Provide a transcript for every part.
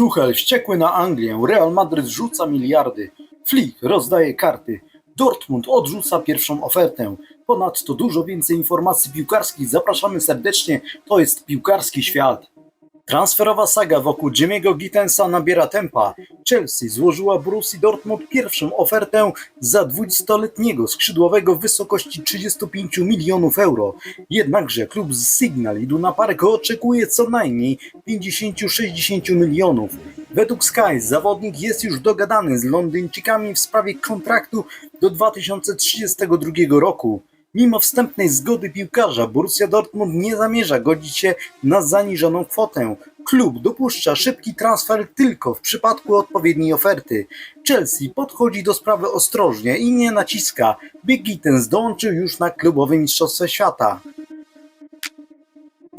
Tuchel wściekły na Anglię, Real Madryt rzuca miliardy, Flick rozdaje karty, Dortmund odrzuca pierwszą ofertę. Ponadto dużo więcej informacji piłkarskich. Zapraszamy serdecznie, to jest Piłkarski Świat. Transferowa saga wokół Jimmy'ego Gittensa nabiera tempa. Chelsea złożyła Borussii Dortmund pierwszą ofertę za 20-letniego skrzydłowego w wysokości 35 milionów euro. Jednakże klub z Signal Iduna Park oczekuje co najmniej 50-60 milionów. Według Sky zawodnik jest już dogadany z Londyńczykami w sprawie kontraktu do 2032 roku. Mimo wstępnej zgody piłkarza, Borussia Dortmund nie zamierza godzić się na zaniżoną kwotę. Klub dopuszcza szybki transfer tylko w przypadku odpowiedniej oferty. Chelsea podchodzi do sprawy ostrożnie i nie naciska, by Gittens dołączył już na klubowe Mistrzostwa Świata.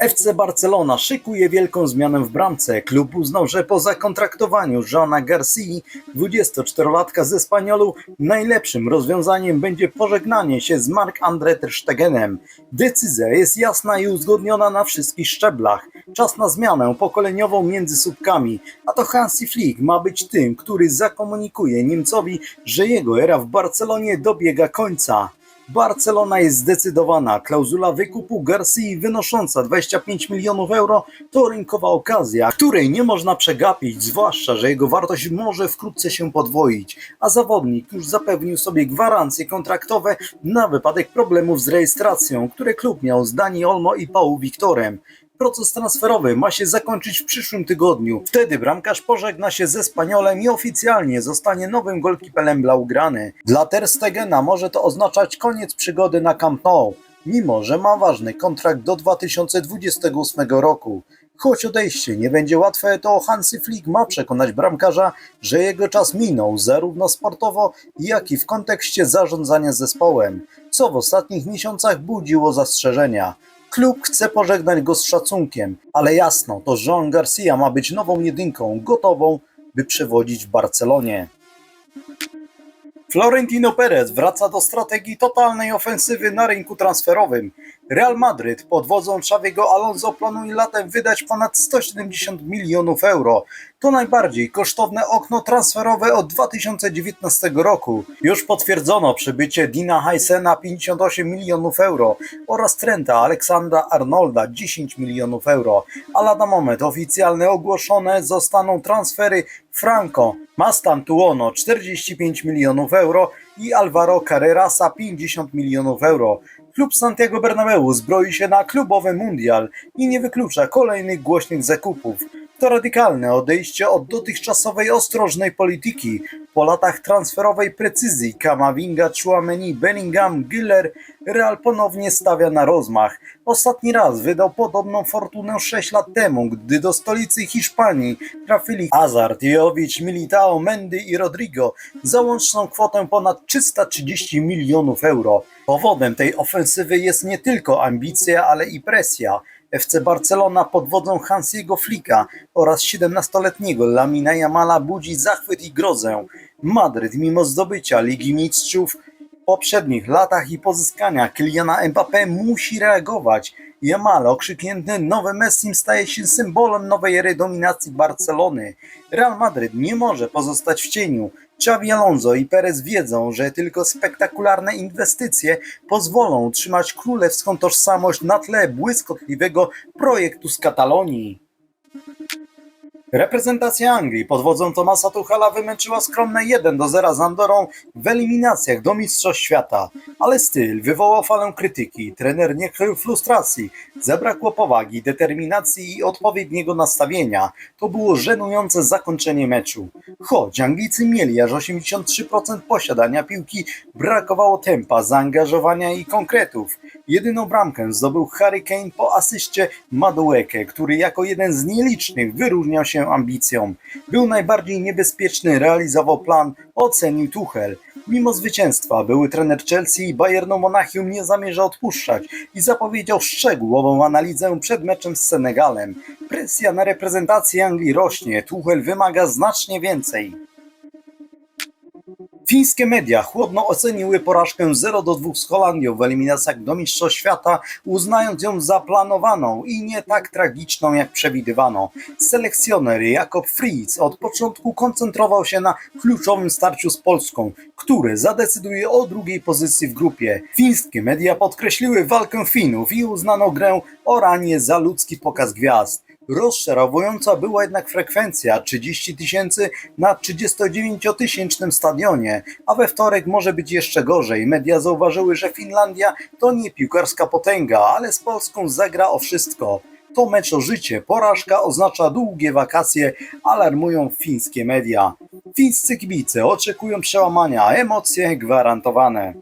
FC Barcelona szykuje wielką zmianę w bramce. Klub uznał, że po zakontraktowaniu Joana Garcia, 24-latka ze Spaniolu, najlepszym rozwiązaniem będzie pożegnanie się z Marc-André Ter Stegenem. Decyzja jest jasna i uzgodniona na wszystkich szczeblach. Czas na zmianę pokoleniową między słupkami, a to Hansi Flick ma być tym, który zakomunikuje Niemcowi, że jego era w Barcelonie dobiega końca. Barcelona jest zdecydowana. Klauzula wykupu Garcia wynosząca 25 milionów euro to rynkowa okazja, której nie można przegapić, zwłaszcza, że jego wartość może wkrótce się podwoić, a zawodnik już zapewnił sobie gwarancje kontraktowe na wypadek problemów z rejestracją, które klub miał z Dani Olmo i Pau Wiktorem. Proces transferowy ma się zakończyć w przyszłym tygodniu. Wtedy bramkarz pożegna się ze Spaniolem i oficjalnie zostanie nowym golkipelem Blaugrany. Dla Ter Stegena może to oznaczać koniec przygody na Camp Nou, mimo że ma ważny kontrakt do 2028 roku. Choć odejście nie będzie łatwe, to Hansi Flick ma przekonać bramkarza, że jego czas minął zarówno sportowo, jak i w kontekście zarządzania zespołem, co w ostatnich miesiącach budziło zastrzeżenia. Klub chce pożegnać go z szacunkiem, ale jasno, to Jean Garcia ma być nową jedynką, gotową, by przewodzić Barcelonie. Florentino Perez wraca do strategii totalnej ofensywy na rynku transferowym. Real Madryt pod wodzą Xaviego Alonso planuje latem wydać ponad 170 milionów euro. To najbardziej kosztowne okno transferowe od 2019 roku. Już potwierdzono przybycie Dina Heisena 58 milionów euro oraz Trenta Aleksandra Arnolda 10 milionów euro. A lada moment oficjalne ogłoszone zostaną transfery Franco, Mastan Tuono 45 milionów euro i Alvaro Carrerasa 50 milionów euro. Klub Santiago Bernabeu zbroi się na klubowy mundial i nie wyklucza kolejnych głośnych zakupów. To radykalne odejście od dotychczasowej ostrożnej polityki. Po latach transferowej precyzji Kamavinga, Chouameni, Bellingham, Giller Real ponownie stawia na rozmach. Ostatni raz wydał podobną fortunę 6 lat temu, gdy do stolicy Hiszpanii trafili Hazard, Jovic, Militao, Mendy i Rodrigo za łączną kwotę ponad 330 milionów euro. Powodem tej ofensywy jest nie tylko ambicja, ale i presja. FC Barcelona pod wodzą Hansiego Flicka oraz 17-letniego Lamina Jamala budzi zachwyt i grozę. Madryt mimo zdobycia Ligi Mistrzów w poprzednich latach i pozyskania Kyliana Mbappé musi reagować. Jamal okrzyknięty nowym Messim staje się symbolem nowej ery dominacji Barcelony. Real Madryt nie może pozostać w cieniu. Xavi Alonso i Perez wiedzą, że tylko spektakularne inwestycje pozwolą utrzymać królewską tożsamość na tle błyskotliwego projektu z Katalonii. Reprezentacja Anglii pod wodzą Tomasa Tuchela wymęczyła skromne 1 do 0 z Andorą w eliminacjach do Mistrzostw Świata, ale styl wywołał falę krytyki, trener nie krył frustracji, zabrakło powagi, determinacji i odpowiedniego nastawienia. To było żenujące zakończenie meczu. Choć Anglicy mieli aż 83% posiadania piłki, brakowało tempa, zaangażowania i konkretów. Jedyną bramkę zdobył Harry Kane po asyście Madueke, który jako jeden z nielicznych wyróżniał się ambicją. Był najbardziej niebezpieczny, realizował plan, ocenił Tuchel. Mimo zwycięstwa były trener Chelsea i Bayernu Monachium nie zamierza odpuszczać i zapowiedział szczegółową analizę przed meczem z Senegalem. Presja na reprezentację Anglii rośnie, Tuchel wymaga znacznie więcej. Fińskie media chłodno oceniły porażkę 0 do 2 z Holandią w eliminacjach do Mistrzostw Świata, uznając ją za planowaną i nie tak tragiczną jak przewidywano. Selekcjoner Jakob Fritz od początku koncentrował się na kluczowym starciu z Polską, które zadecyduje o drugiej pozycji w grupie. Fińskie media podkreśliły walkę Finów i uznano grę o ranie za ludzki pokaz gwiazd. Rozczarowująca była jednak frekwencja 30 tysięcy na 39-tysięcznym stadionie, a we wtorek może być jeszcze gorzej. Media zauważyły, że Finlandia to nie piłkarska potęga, ale z Polską zagra o wszystko. To mecz o życie, porażka oznacza długie wakacje, alarmują fińskie media. Fińscy kibice oczekują przełamania, emocje gwarantowane.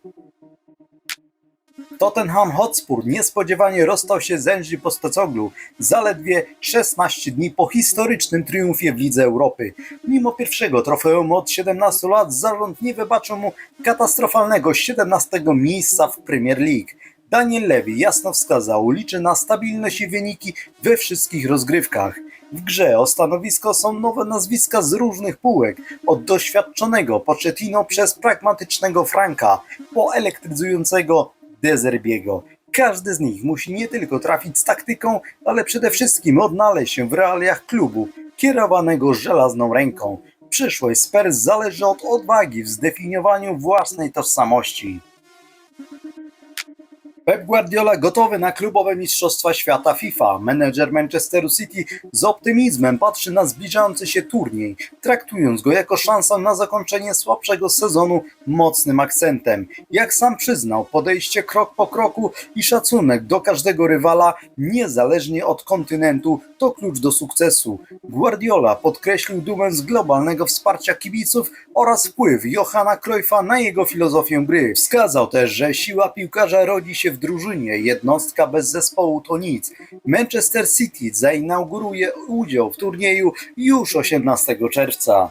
Tottenham Hotspur niespodziewanie rozstał się z Enży Postecoglu zaledwie 16 dni po historycznym triumfie w Lidze Europy. Mimo pierwszego trofeum od 17 lat zarząd nie wybaczył mu katastrofalnego 17 miejsca w Premier League. Daniel Levy jasno wskazał, liczy na stabilność i wyniki we wszystkich rozgrywkach. W grze o stanowisko są nowe nazwiska z różnych półek, od doświadczonego Pochettino przez pragmatycznego Franka, po elektryzującego Dezerbiego. Każdy z nich musi nie tylko trafić z taktyką, ale przede wszystkim odnaleźć się w realiach klubu, kierowanego żelazną ręką. Przyszłość Spurs zależy od odwagi w zdefiniowaniu własnej tożsamości. Pep Guardiola gotowy na klubowe mistrzostwa świata FIFA. Menedżer Manchesteru City z optymizmem patrzy na zbliżający się turniej, traktując go jako szansę na zakończenie słabszego sezonu mocnym akcentem. Jak sam przyznał, podejście krok po kroku i szacunek do każdego rywala, niezależnie od kontynentu, to klucz do sukcesu. Guardiola podkreślił dumę z globalnego wsparcia kibiców oraz wpływ Johana Cruyffa na jego filozofię gry. Wskazał też, że siła piłkarza rodzi się w drużynie, jednostka bez zespołu to nic. Manchester City zainauguruje udział w turnieju już 18 czerwca.